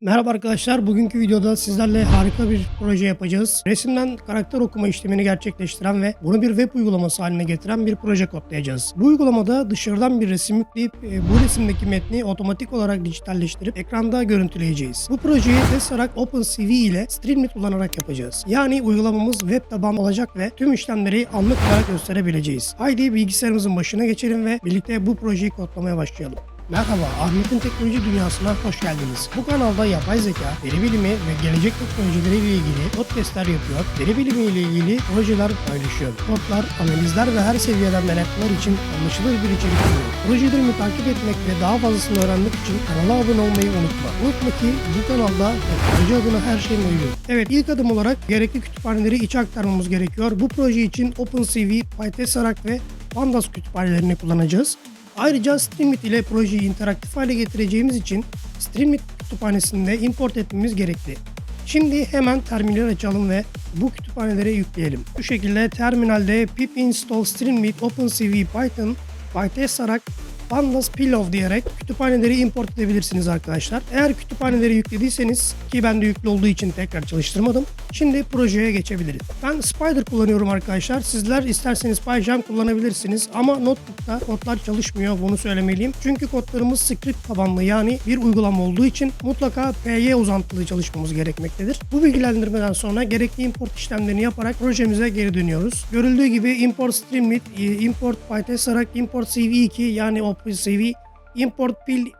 Merhaba arkadaşlar. Bugünkü videoda sizlerle harika bir proje yapacağız. Resimden karakter okuma işlemini gerçekleştiren ve bunu bir web uygulaması haline getiren bir proje kodlayacağız. Bu uygulamada dışarıdan bir resim yükleyip e, bu resimdeki metni otomatik olarak dijitalleştirip ekranda görüntüleyeceğiz. Bu projeyi Tesseract OpenCV ile Streamlit kullanarak yapacağız. Yani uygulamamız web tabanlı olacak ve tüm işlemleri anlık olarak gösterebileceğiz. Haydi bilgisayarımızın başına geçelim ve birlikte bu projeyi kodlamaya başlayalım. Merhaba, Ahmet'in teknoloji dünyasına hoş geldiniz. Bu kanalda yapay zeka, veri bilimi ve gelecek teknolojileriyle ilgili podcastler yapıyor, veri bilimi ile ilgili projeler paylaşıyor. Kodlar, analizler ve her seviyeden meraklılar için anlaşılır bir içerik sunuyor. Projelerimi takip etmek ve daha fazlasını öğrenmek için kanala abone olmayı unutma. Unutma ki bu kanalda teknoloji adına her şey mevcut. Evet, ilk adım olarak gerekli kütüphaneleri içe aktarmamız gerekiyor. Bu proje için OpenCV, PyTesseract ve Pandas kütüphanelerini kullanacağız. Ayrıca Streamlit ile projeyi interaktif hale getireceğimiz için Streamlit kütüphanesinde import etmemiz gerekli. Şimdi hemen terminal açalım ve bu kütüphaneleri yükleyelim. Bu şekilde terminalde pip install streamlit opencv python pytesseract pandas pillow diyerek kütüphaneleri import edebilirsiniz arkadaşlar. Eğer kütüphaneleri yüklediyseniz ki ben de yüklü olduğu için tekrar çalıştırmadım. Şimdi projeye geçebiliriz. Ben Spider kullanıyorum arkadaşlar. Sizler isterseniz PyJam kullanabilirsiniz ama notebook'ta kodlar çalışmıyor bunu söylemeliyim. Çünkü kodlarımız script tabanlı yani bir uygulama olduğu için mutlaka PY uzantılı çalışmamız gerekmektedir. Bu bilgilendirmeden sonra gerekli import işlemlerini yaparak projemize geri dönüyoruz. Görüldüğü gibi import streamlit, import pytesseract, import cv2 yani OpenCV, import pil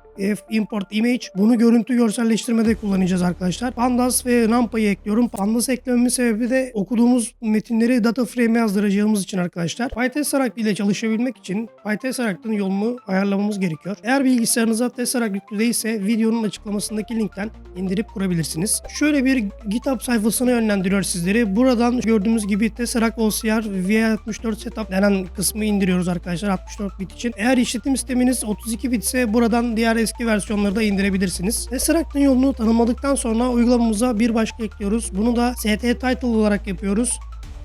İmport image. Bunu görüntü görselleştirmede kullanacağız arkadaşlar. Pandas ve NumPy'yi ekliyorum. Pandas eklememin sebebi de okuduğumuz metinleri data frame'e yazdıracağımız için arkadaşlar. PyTesseract ile çalışabilmek için PyTesseract'ın yolunu ayarlamamız gerekiyor. Eğer bilgisayarınıza Tesseract yüklü değilse videonun açıklamasındaki linkten indirip kurabilirsiniz. Şöyle bir GitHub sayfasına yönlendiriyor sizleri. Buradan gördüğümüz gibi Tesseract OCR V64 Setup denen kısmı indiriyoruz arkadaşlar 64 bit için. Eğer işletim sisteminiz 32 bit ise buradan diğer eski versiyonları da indirebilirsiniz. Tesseract'ın yolunu tanımladıktan sonra uygulamamıza bir başka ekliyoruz. Bunu da ST Title olarak yapıyoruz.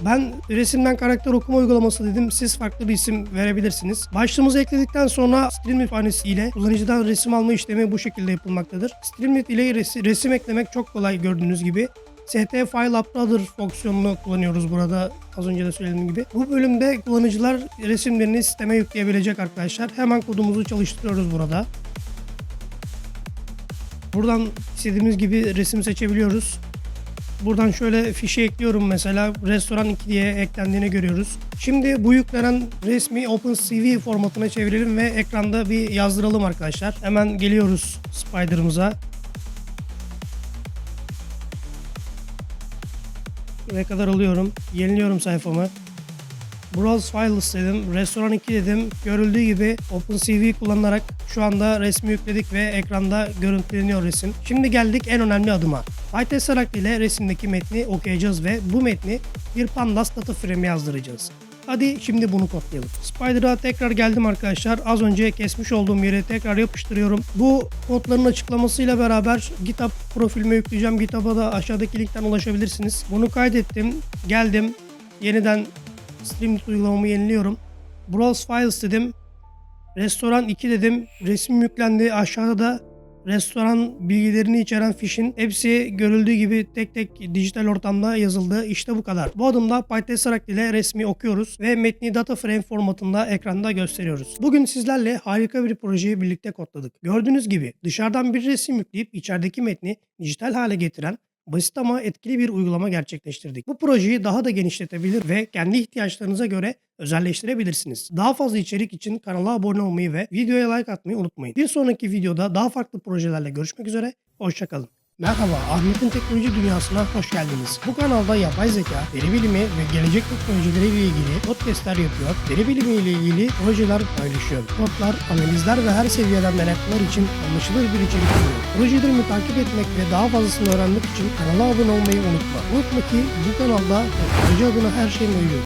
Ben resimden karakter okuma uygulaması dedim. Siz farklı bir isim verebilirsiniz. Başlığımızı ekledikten sonra Streamlit kütüphanesi ile kullanıcıdan resim alma işlemi bu şekilde yapılmaktadır. Streamlit ile resim, resim eklemek çok kolay gördüğünüz gibi. ST File Uploader fonksiyonunu kullanıyoruz burada az önce de söylediğim gibi. Bu bölümde kullanıcılar resimlerini sisteme yükleyebilecek arkadaşlar. Hemen kodumuzu çalıştırıyoruz burada. Buradan istediğimiz gibi resim seçebiliyoruz. Buradan şöyle fişe ekliyorum mesela restoran 2 diye eklendiğini görüyoruz. Şimdi bu yüklenen resmi OpenCV formatına çevirelim ve ekranda bir yazdıralım arkadaşlar. Hemen geliyoruz Spider'ımıza. Ne kadar alıyorum. Yeniliyorum sayfamı. Browse Files dedim. Restoran 2 dedim. Görüldüğü gibi OpenCV kullanarak şu anda resmi yükledik ve ekranda görüntüleniyor resim. Şimdi geldik en önemli adıma. PyTesseract ile resimdeki metni okuyacağız ve bu metni bir pandas data frame'e yazdıracağız. Hadi şimdi bunu kodlayalım. Spider'a tekrar geldim arkadaşlar. Az önce kesmiş olduğum yere tekrar yapıştırıyorum. Bu kodların açıklamasıyla beraber GitHub profilime yükleyeceğim. GitHub'a da aşağıdaki linkten ulaşabilirsiniz. Bunu kaydettim. Geldim. Yeniden Streamlit uygulamamı yeniliyorum. Browse Files dedim. Restoran 2 dedim. Resim yüklendi. Aşağıda da restoran bilgilerini içeren fişin hepsi görüldüğü gibi tek tek dijital ortamda yazıldı. İşte bu kadar. Bu adımda PyTesseract ile resmi okuyoruz ve metni data frame formatında ekranda gösteriyoruz. Bugün sizlerle harika bir projeyi birlikte kodladık. Gördüğünüz gibi dışarıdan bir resim yükleyip içerideki metni dijital hale getiren basit ama etkili bir uygulama gerçekleştirdik. Bu projeyi daha da genişletebilir ve kendi ihtiyaçlarınıza göre özelleştirebilirsiniz. Daha fazla içerik için kanala abone olmayı ve videoya like atmayı unutmayın. Bir sonraki videoda daha farklı projelerle görüşmek üzere. Hoşçakalın. Merhaba, Ahmet'in teknoloji dünyasına hoş geldiniz. Bu kanalda yapay zeka, veri bilimi ve gelecek teknolojileriyle ilgili podcastler yapıyor, veri bilimi ile ilgili projeler paylaşıyor. Kodlar, analizler ve her seviyeden meraklılar için anlaşılır bir içerik sunuyor. Projelerimi takip etmek ve daha fazlasını öğrenmek için kanala abone olmayı unutma. Unutma ki bu kanalda teknoloji adına her şey mevcut.